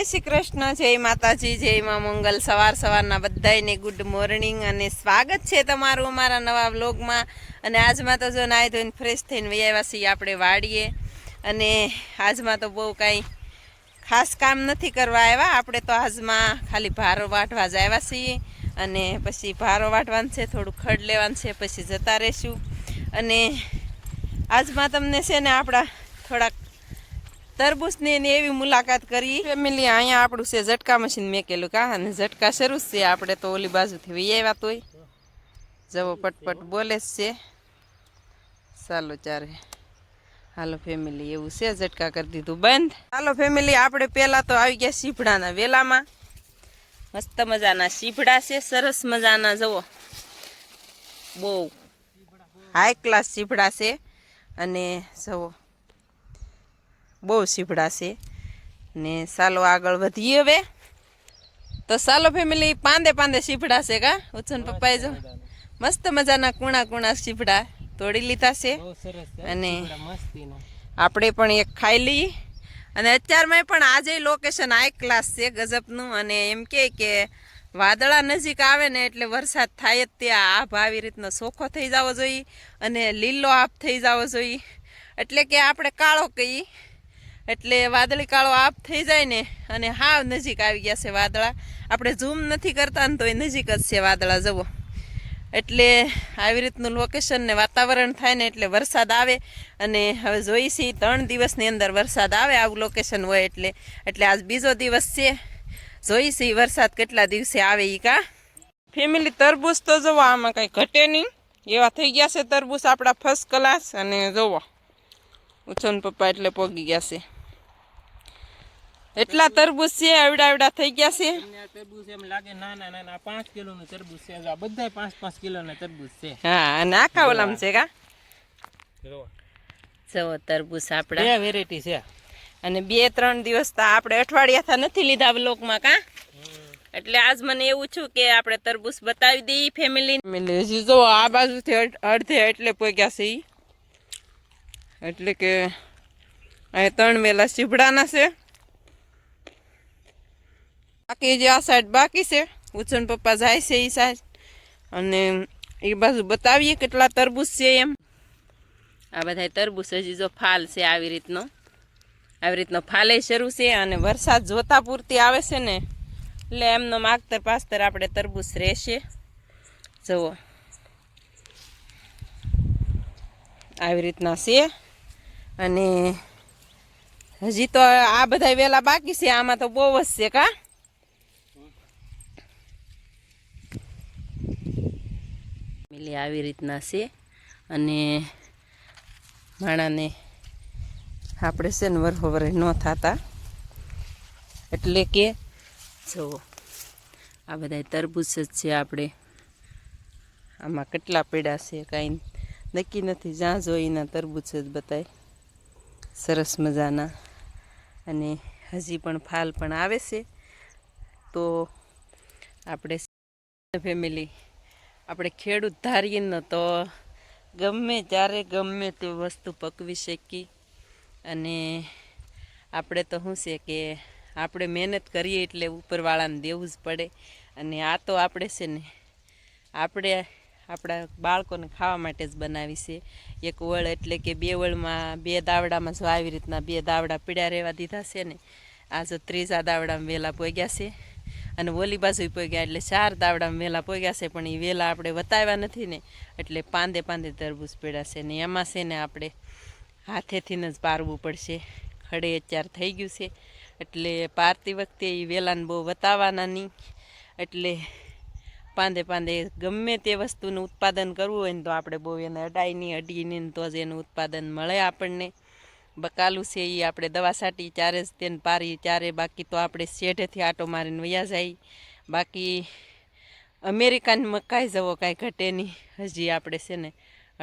જય શ્રી કૃષ્ણ, જય માતાજી, જય માં મંગલ. સવાર સવારના બધાયને ગુડ મોર્નિંગ અને સ્વાગત છે તમારું અમારા નવા વ્લોગમાં. અને આજમાં તો જો નાહી ધોઈને ફ્રેશ થઈને વૈયા છીએ આપણે વાડીએ. અને આજમાં તો બહુ કાંઈ ખાસ કામ નથી કરવા આવ્યા. આપણે તો આજમાં ખાલી ભારો વાટવા જ આવ્યા છીએ. અને પછી ભારો વાટવાનું છે, થોડું ખડ લેવાનું છે, પછી જતા રહીશું. અને આજમાં તમને છે ને આપણા થોડાક તરબૂચની એની એવી મુલાકાત કરી. ફેમિલી અહીંયા આપણું છે, ઝટકા મશીન મેકેલું. કા અને ઝટકા શરૂ છે. આપણે તો ઓલી બાજુથી વી આવ્યા તોય. જવો પટપટ બોલે જ છે. ચાલો ચારે. હાલો ફેમિલી એવું છે, ઝટકા કરી દીધું. બંધ. હાલો ફેમિલી આપણે પહેલાં તો આવી ગયા સીભડાના વેલામાં. મસ્ત મજાના સીભડા છે, સરસ મજાના. જવો બહુ હાઈ ક્લાસ સીભડા છે. અને જવો બહુ સીભડા ને ચાલો આગળ વધીએ હવે. તો ચાલો ફેમિલી પાંદે પાંદે સીભડાશે કા? ઉછન પપ્પાએ જો મસ્ત મજાના કુણા કુણા સીભડા તોડી લીધા છે. અને આપણે પણ એક ખાઈ લઈએ. અને અત્યારમાં પણ આજે લોકેશન હાઈ ક્લાસ છે ગજબનું. અને એમ કે કે વાદળા નજીક આવે ને એટલે વરસાદ થાય જ ત્યાં. આભ આવી રીતનો સોખો થઈ જવો જોઈએ. અને લીલો આભ થઈ જવો જોઈએ. એટલે કે આપણે કાળો કહીએ. એટલે વાદળી કાળો આપ થઈ જાય ને, અને હાવ નજીક આવી ગયા છે વાદળા. આપણે ઝૂમ નથી કરતા ને તોય નજીક જ છે વાદળા જવો એટલે આવી રીતનું લોકેશન ને વાતાવરણ થાય ને એટલે વરસાદ આવે, અને હવે જોઈશી ત્રણ દિવસની અંદર વરસાદ આવે આવું લોકેશન હોય એટલે એટલે આજ બીજો દિવસ છે. જોઈશી વરસાદ કેટલા દિવસે આવે એ કા? ફેમિલી તરબૂચ તો જુઓ, આમાં કંઈ ઘટે નહીં. એવા થઈ ગયા છે તરબૂચ આપણા ફર્સ્ટ ક્લાસ અને જોવો ઉછન પપ્પા એટલે પોગી ગયા છે. એટલા તરબૂચ છે આવડા આવડા થઈ ગયા છે. તરબૂજ તરબૂચ એમ લાગે નાના નાના પાંચ કિલોનું તરબૂચ છે. આ બધા પાંચ પાંચ કિલોના તરબૂચ છે. હા અને આખા ઓલામ છે કા? જો તરબૂચ આપણા બે વેરાયટી છે. અને બે ત્રણ દિવસ તો આપણે અઠવાડિયાથી નથી લીધા બ્લોકમાં કા? એટલે આજ મને એવું છું કે આપણે તરબૂચ બતાવી દઈએ ફેમિલી જો આ બાજુથી અડ- અડધે એટલે પોગ્યા છે એટલે કે અહીં ત્રણ વેલા સીભડાના છે. બાકી જે આ સાઈડ બાકી છે ઉછન પપ્પા જાય છે એ સાઈડ. અને એ બાજુ બતાવીએ કેટલા તરબૂચ છે એમ. આ બધા તરબૂચ હજી જો ફાલ છે આવી રીતનો. આવી રીતનો ફાલે શરૂ છે અને વરસાદ જોતા પૂરતી આવે છે ને, એટલે એમનો માગતર પાસ્તર આપણે તરબૂચ રહેશે. જુઓ. આવી રીતના છે. અને હજી તો આ બધા વેલા બાકી છે, આમાં તો બહુ જ છે કા. મિલી આવી રીતના છે. અને માણાને આપણે છે ને વરહો વરે ન થતા. એટલે કે જુઓ આ બધા તરબૂચ જ છે આપણે. આમાં કેટલા પેડા છે કાંઈ નક્કી નથી. જ્યાં જોઈના તરબૂચ જ બતાય. સરસ મજાના. અને હજી પણ ફાલ પણ આવે છે. તો આપણે ફેમિલી આપણે ખેડૂત ધારીએ ને તો ગમે ત્યારે ગમે તે વસ્તુ પકવી શકી અને આપણે તો શું છે કે આપણે મહેનત કરીએ એટલે ઉપરવાળાને દેવું જ પડે. અને આ તો આપણે છે ને, આપણે આપણા બાળકોને ખાવા માટે જ બનાવી છે. એક વળ એટલે કે બે વળમાં બે દાવડામાં જો આવી રીતના બે દાવડા પીડ્યા રહેવા દીધા છે ને, આ જો ત્રીજા દાવડામાં વહેલા પોગ્યા છે. અને ઓલી બાજુ પોગ્યા એટલે ચાર દાવડામાં વેલા પોગ્યા છે, પણ એ વેલા આપણે વતાવ્યા નથી ને, એટલે પાંદે પાંદે તરબૂચ પીડ્યા છે ને એમાં છે ને આપણે હાથેથી જ પારવું પડશે. ખડે અત્યાર થઈ ગયું છે, એટલે પારતી વખતે એ વેલાને બહુ વતાવવાના નહીં, એટલે પાંદે પાંદે ગમે તે વસ્તુનું ઉત્પાદન કરવું હોય ને તો આપણે બહુ એને અડાઈ નહીં અડીએ ને તો જ એનું ઉત્પાદન મળે આપણને. બકાલું છે એ આપણે દવા છાંટી, ચારે જ તેને પારી, ચારે બાકી તો આપણે શેઢેથી આટો મારીને વયા જાય. બાકી અમેરિકાની મકાઈ જવો કાંઈ ઘટે નહીં. હજી આપણે છે ને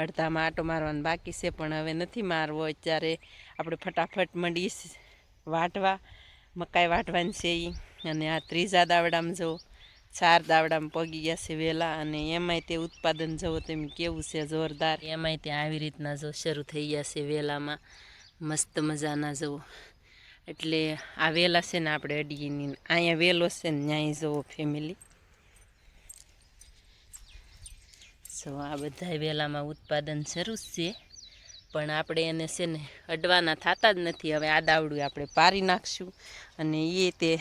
અડધામાં આટો મારવાનો બાકી છે, પણ હવે નથી મારવો અત્યારે. આપણે ફટાફટ મંડી વાટવા, મકાઈ વાટવાની છે એ અને આ ત્રીજા દાવડામાં જો ચાર દાવડામાં પગી ગયા છે વહેલા અને એમાંય તે ઉત્પાદન જવો તેમ કેવું છે જોરદાર. એમાંય તે આવી રીતના જો શરૂ થઈ ગયા છે વહેલામાં મસ્ત મજાના જવો એટલે આ વેલા છે ને આપણે અડીની અહીંયા વેલો છે ને ન્યાય જવો ફેમિલી સો આ બધા વેલામાં ઉત્પાદન શરૂ જ છે. પણ આપણે એને છે ને અડવાના થતા જ નથી. હવે આ દાવડું આપણે પારી નાખશું અને એ તે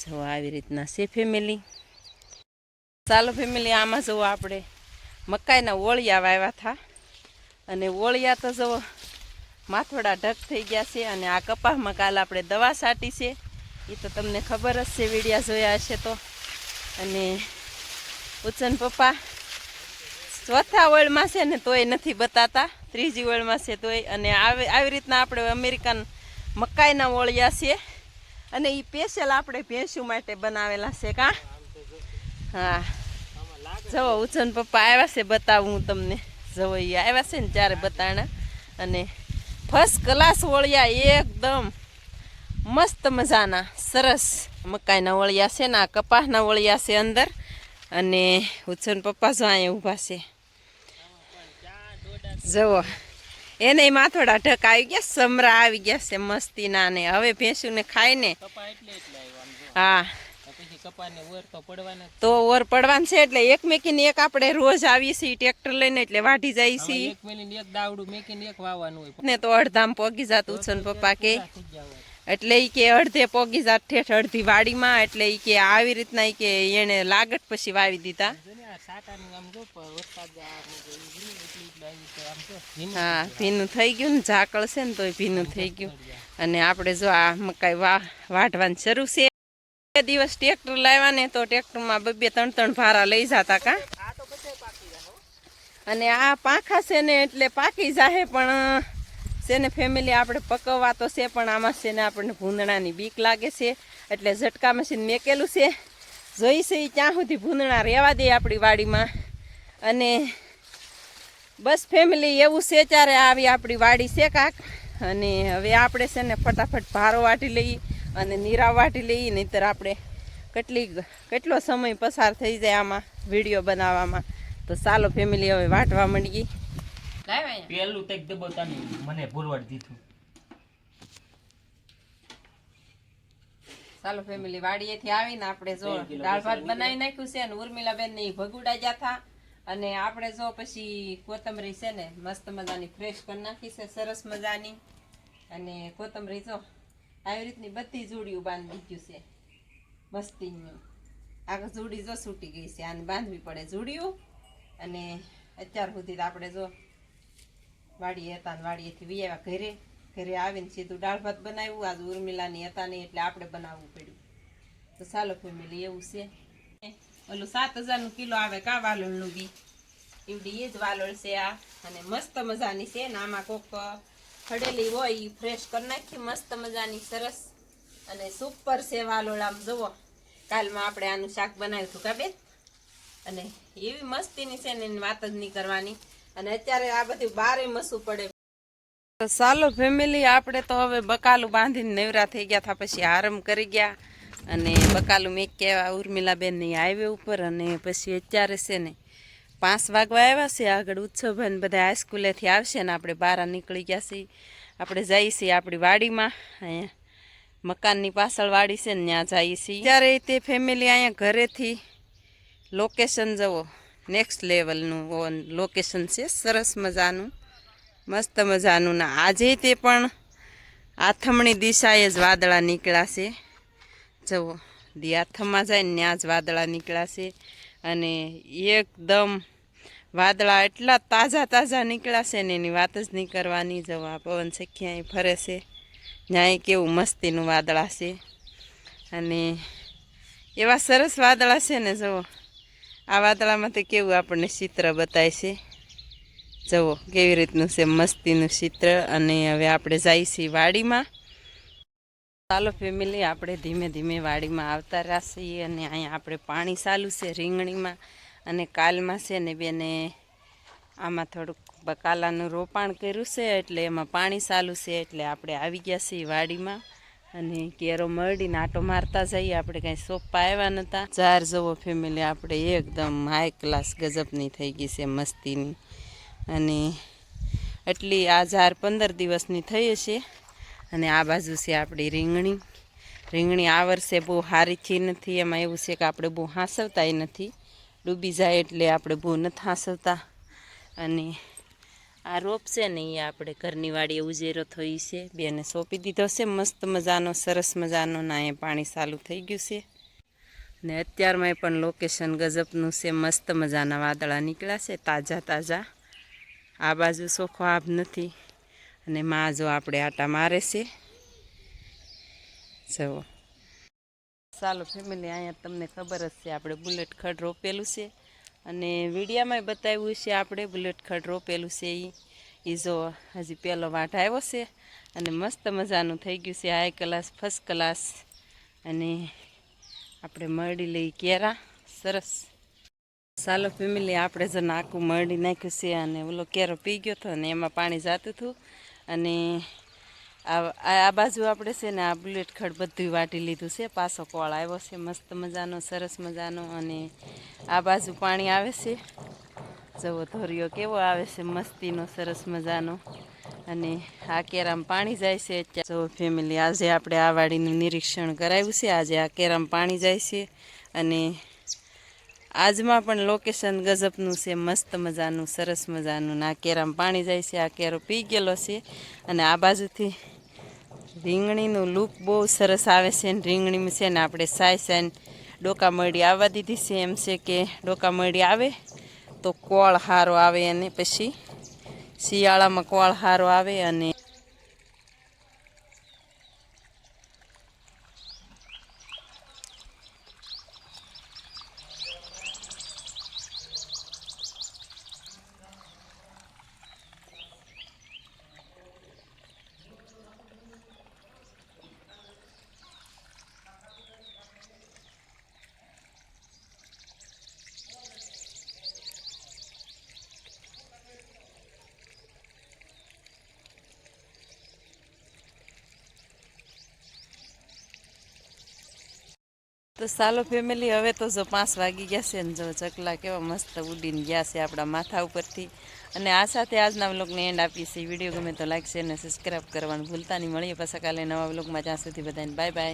સો આવી રીતના છે ફેમિલી ચાલો ફેમિલી આમાં જુઓ આપણે. મકાઈના ઓળિયા વાવ્યા હતા. અને ઓળિયા તો જુઓ માથોડા ઢક થઈ ગયા છે અને આ કપાસમાં કાલ આપણે દવા છાંટી છે. એ તો તમને ખબર જ છે, વિડીયા જોયા હશે તો. અને ઉચન પપ્પા ચોથા ઓળમાં છે ને તોય નથી બતાતા, ત્રીજી ઓળમાં છે તોય. અને આવી આવી રીતના આપણે અમેરિકન મકાઈના ઓળિયા છે. અને એ સ્પેશિયલ આપણે ભેંસું માટે બનાવેલા છે કાં? હા. જવો ઉચન પપ્પા આવ્યા છે, બતાવું હું તમને. જવો આવ્યા છે ને ત્યારે બતાણા. અને ફર્સ્ટ ક્લાસ વળિયા એકદમ. મસ્ત મજાના. સરસ મકાઈના વળિયા છે ને આ કપાસના વળિયા છે અંદર. અને ઉછન પપ્પા જો અહીંયા ઊભા છે. જુઓ. એને માથોડા ઢક આવી ગયા સમરા આવી ગયા છે મસ્તીના ને. હવે ભેંસુને ખાઈને હા. તો તો. તો ઓર પડવાનું છે એટલે એકમેકીને એક આપણે રોજ આવી છીએ ટ્રેક્ટર લઈને એટલે વાઢી જાય છે એક એક મેકીને એક ને તો અડધામ પોગી જાતું છે ને પપ્પા કે. એટલે ઈ કે અડધે પોગી જાત ઠેઠ અડધી વાડીમાં એટલે ઈ કે આવી રીતના ઈ કે એને લાગટ પછી વાવી દીધા. તો હા ભીનું થઈ ગયું ને ઝાકળ છે ને તોય ભીનું થઈ ગયું. અને આપણે જો આ મકાઈ વાઢવાનું શરૂ છે. બે દિવસ ટ્રેક્ટર લાવ્યા ને તો ટ્રેક્ટરમાં બે ત્રણ ત્રણ ભારા લઈ જતા કા. અને આ પાંખા છે ને એટલે પાકી જાહે પણ છે ને ફેમિલી આપણે પકવવા તો છે, પણ આમાં છે ને આપણને ભૂંદણાની બીક લાગે છે. એટલે ઝટકા મશીન મેકેલું છે. જોઈ છે ત્યાં સુધી ભૂંદણા રહેવા દે આપણી વાડીમાં. અને બસ ફેમિલી એવું છે, ત્યારે આવી આપણી વાડી છે કાક. અને હવે આપણે છે ને ફટાફટ ભારો વાટી લઈએ. અને નીરાવાટી લઈએ નહીંતર આપણે કેટલી કેટલો સમય પસાર થઈ જાય આમાં વીડિયો બનાવવામાં. તો ચાલો ફેમિલી હવે વાટવા માંડીએ. પેલું તક દબાવતા નહીં મને ભૂલવાડ દીધું. ચાલો ફેમિલી વાડીએથી આવીને આપણે જો દાળ ભાત બનાવી નાખ્યું છે અને ઉર્મિલાબેન ને ભગુડા ગયા હતા અને આપણે જો પછી કોથમરી છે ને મસ્ત મજાની ફ્રેશ કરી નાખી છે સરસ મજાની. અને કોથમરી જો આવી રીતની બધી જોડીઓ બાંધી ગયું છે. મસ્તીનું. આ જોડી જો છૂટી ગઈ છે, આને બાંધવી પડે જોડીઓ. અને અત્યાર સુધી આપણે જો વાડીએ હતા વાડીએથી વી ઘરે. ઘરે આવીને સીધું દાળ ભાત બનાવ્યું. આજ ઉર્મિલાની હતા નહીં એટલે આપણે બનાવવું પડ્યું. તો ચાલો ફેમિલી, એવું છે. ઓલું સાત હજારનું કિલો આવે કા વાલોળનું બી એવડી એ જ વાલોળ છે આ. અને મસ્ત મજાની છે ને આમાં કોક ખડેલી હોય એ ફ્રેશ કરી નાખી, મસ્ત મજાની સરસ અને સુપર છે વાલોળ આમ જુઓ, કાલમાં આપણે આનું શાક બનાવ્યું હતું, કા બેન? અને એવી મસ્તીની છે ને વાત જ નહીં કરવાની. અને અત્યારે આ બધું બારે મસું પડે. સાલો ફેમિલી આપણે તો હવે બકાલું બાંધીને નવરા થઈ ગયા હતા પછી આરામ કરી ગયા. અને બકાલું મેં કહેવા ઉર્મિલાબેનની હાઈવે ઉપર, અને પછી અત્યારે છે ને પાંચ વાગવા આવ્યા છે આગળ ઉત્સવ અને બધા હાઈસ્કૂલેથી આવશે ને આપણે બહાર નીકળી ગયા છીએ. આપણે જઈએ છીએ આપણી વાડીમાં, અહીંયા મકાનની પાછળ વાડી છે ને, ત્યાં જઈએ છીએ. ત્યારે તે ફેમિલી અહીંયા ઘરેથી લોકેશન જવો નેક્સ્ટ લેવલનું લોકેશન છે, સરસ મજાનું, મસ્ત મજાનું. ને આજે તે પણ આથમણી દિશાએ જ વાદળા નીકળ્યા છે. જુઓ, દી આથમમાં જાય ને, ત્યાં જ વાદળા નીકળ્યા છે. અને એકદમ વાદળા એટલા તાજા તાજા નીકળ્યા છે ને એની વાત જ નહીં કરવાની જવો પવન છે અહીં ફરે છે? ત્યાં કેવું મસ્તીનું વાદળા છે? અને એવા સરસ વાદળા છે ને, જુઓ. આ વાદળામાં તો કેવું આપણને ચિત્ર બતાય છે? જુઓ, કેવી રીતનું છે મસ્તીનું ચિત્ર? અને હવે આપણે જઈએ છીએ વાડીમાં. ચાલો ફેમિલી આપણે ધીમે ધીમે વાડીમાં આવતા રહ્યા છીએ અને અહીંયા આપણે પાણી ચાલુ છે રીંગણીમાં. અને કાલમાં છે ને બેને આમાં થોડુંક બકાલાનું રોપાણ કર્યું છે, એટલે એમાં પાણી ચાલુ છે, એટલે આપણે આવી ગયા છીએ વાડીમાં. અને કેરો મરડીને આટો મારતા જઈએ, આપણે કાંઈ સોપા આવ્યા નહોતા ચાર જવો ફેમિલી આપણે એકદમ હાઈ ક્લાસ ગજબની થઈ ગઈ છે, મસ્તીની. અને એટલી આ ઝાર પંદર દિવસની થઈ હશે. અને આ બાજુ છે આપણી રીંગણી. રીંગણી આ વર્ષે બહુ સારીથી નથી, એમાં એવું છે કે આપણે બહુ હાંસવતાય નથી. ડૂબી જાય એટલે આપણે બહુ નથી હાંસવતા અને આ રોપ છે ને એ આપણે ઘરની વાડીએ ઉજેરો થઈ છે. બેને સોંપી દીધો છે. મસ્ત મજાનો, સરસ મજાનો ના એ પાણી ચાલુ થઈ ગયું છે. ને અત્યારમાં પણ લોકેશન ગજબનું છે. મસ્ત મજાના વાદળા નીકળ્યા છે. તાજા તાજા. આ બાજુ સોખો આભ નથી. અને માં જો આપણે આટા મારે છે. જુઓ. ચાલો ફેમિલી અહીંયા તમને ખબર જ છે આપણે બુલેટ ખડ રોપેલું છે. અને વિડીયામાં બતાવ્યું છે આપણે બુલેટ ખડ રોપેલું છે એ એ જો હજી પહેલો વાટ આવ્યો છે અને મસ્ત મજાનું થઈ ગયું છે. હાઈ ક્લાસ ફર્સ્ટ ક્લાસ અને આપણે મળી લઈ કેરા. સરસ. ચાલો ફેમિલી આપણે જો નાકું મળી નાખ્યું છે અને ઓલો કેરો પી ગયો હતો અને એમાં પાણી જાતું હતું. અને આ બાજુ આપણે છે ને આ બુલેટ ખડ બધું વાટી લીધું છે. પાછો કોળ આવ્યો છે. મસ્ત મજાનો, સરસ મજાનો અને આ બાજુ પાણી આવે છે. જવો ધોરિયો કેવો આવે છે. મસ્તીનો, સરસ મજાનો. અને આ કેરામ પાણી જાય છે અત્યારે. જો ફેમિલી આજે આપણે આ વાડીનું નિરીક્ષણ કરાવ્યું છે. આજે આ કેરામ પાણી જાય છે. અને આજમાં પણ લોકેશન ગજબનું છે, મસ્ત મજાનું, સરસ મજાનું. આ કેરામાં પાણી જાય છે, આ કેરો પી ગયેલો છે. અને આ બાજુથી રીંગણીનું લૂક બહુ સરસ આવે છે ને રીંગણીમાં છે ને આપણે સાય સાય ડોકા મળી આવવા દીધી છે. એમ છે કે ડોકા મળી આવે તો કોળ હારો આવે અને પછી શિયાળામાં કોળ હારો આવે અને તો સાલો ફેમિલી હવે તો જો પાંચ વાગી ગયા છે ને જો ચકલા કેવા મસ્ત ઉડીને ગયા છે આપણા માથા ઉપરથી. અને આ સાથે આજના વ્લોગને એન્ડ આપીએ છીએ. વીડિયો ગમે તો લાઈક શેર અને સબસ્ક્રાઈબ કરવાનું ભૂલતા નહીં. મળીએ પાછા કાલે નવા વ્લોગમાં. જ્યાં સુધી બધાને બાય બાય